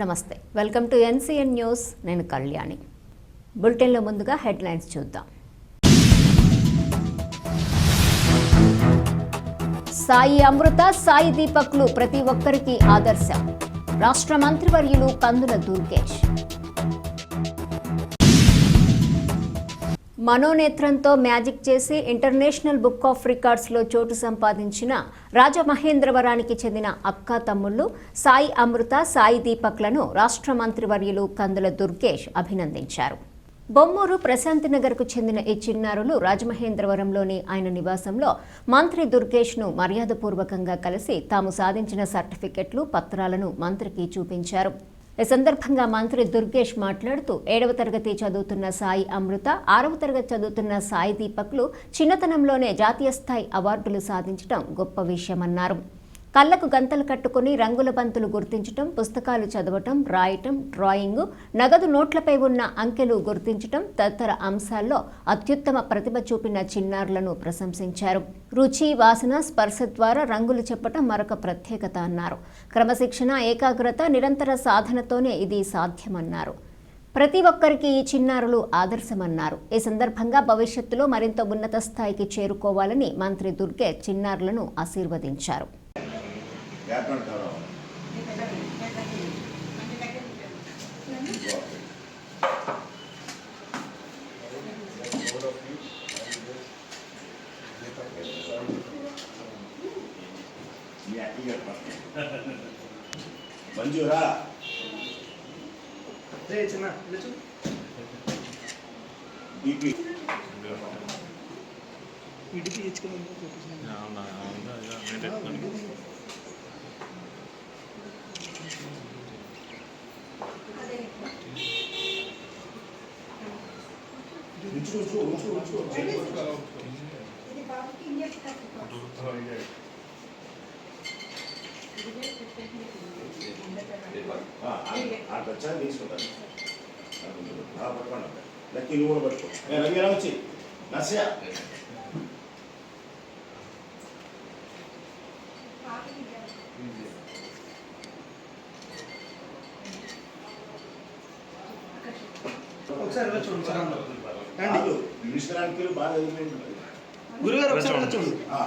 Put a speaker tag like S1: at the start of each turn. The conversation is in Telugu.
S1: నమస్తే. వెల్కమ్ టు ఎన్సీఎన్ న్యూస్ నేను కళ్యాణి. బులెటిన్లో ముందుగా హెడ్లైన్స్ చూద్దాం. సాయి అమృత సాయి దీపక్లు ప్రతి ఒక్కరికి ఆదర్శం. రాష్ట్ర మంత్రివర్యులు కందుల దుర్గేష్. మనోనేత్రంతో మ్యాజిక్ చేసి ఇంటర్నేషనల్ బుక్ ఆఫ్ రికార్డ్స్లో చోటు సంపాదించిన రాజమహేంద్రవరానికి చెందిన అక్క తమ్ముళ్ళు సాయి అమృత సాయి దీపక్లను రాష్ట్ర మంత్రివర్యులు కందుల దుర్గేష్ అభినందించారు. బొమ్మూరు ప్రశాంతి నగర్కు చెందిన ఈ చిన్నారులు రాజమహేంద్రవరంలోని ఆయన నివాసంలో మంత్రి దుర్గేష్ను మర్యాదపూర్వకంగా కలిసి తాము సాధించిన సర్టిఫికెట్లు పత్రాలను మంత్రికి చూపించారు. ఈ సందర్భంగా మంత్రి దుర్గేష్ మాట్లాడుతూ ఏడవ తరగతి చదువుతున్న సాయి అమృత ఆరవ తరగతి చదువుతున్న సాయి దీపక్లు చిన్నతనంలోనే జాతీయ స్థాయి అవార్డులు సాధించడం గొప్ప విషయమన్నారు. కళ్ళకు గంతలు కట్టుకుని రంగుల బంతులు గుర్తించటం పుస్తకాలు చదవటం రాయటం డ్రాయింగ్ నగదు నోట్లపై ఉన్న అంకెలు గుర్తించటం తదితర అంశాల్లో అత్యుత్తమ ప్రతిభ చూపిన చిన్నారులను ప్రశంసించారు. రుచి వాసన స్పర్శ ద్వారా రంగులు చెప్పటం మరొక ప్రత్యేకత అన్నారు. క్రమశిక్షణ ఏకాగ్రత నిరంతర సాధనతోనే ఇది సాధ్యమన్నారు. ప్రతి ఒక్కరికి ఈ చిన్నారులు ఆదర్శమన్నారు. ఈ సందర్భంగా భవిష్యత్తులో మరింత ఉన్నత స్థాయికి చేరుకోవాలని మంత్రి దుర్గే చిన్నారులను ఆశీర్వదించారు.
S2: వ్యాకరణ కాలం మంజూరా?
S3: రే చిన్న.
S2: బీపీ.
S3: ఇడికి ఇచ్చుకుని చూపించిన
S2: ఉంచు ఉంచు ఉంచు ఉంచు అటు వచ్చాక తీసుకుంటాను పట్టుకోండి లక్కీ నువ్వు కూడా పట్టుకో ఏ, రవి ఎలా వచ్చి నర్సయ్య
S3: ఒకసారి ఇలా చూడండి సార్ అందులో. రండి
S2: కాదు మినిస్టర్ అంకెలు బాగా చదివిపోయింది
S3: గురుగారు ఒకసారి ఇలా చూడండి
S2: ఆ,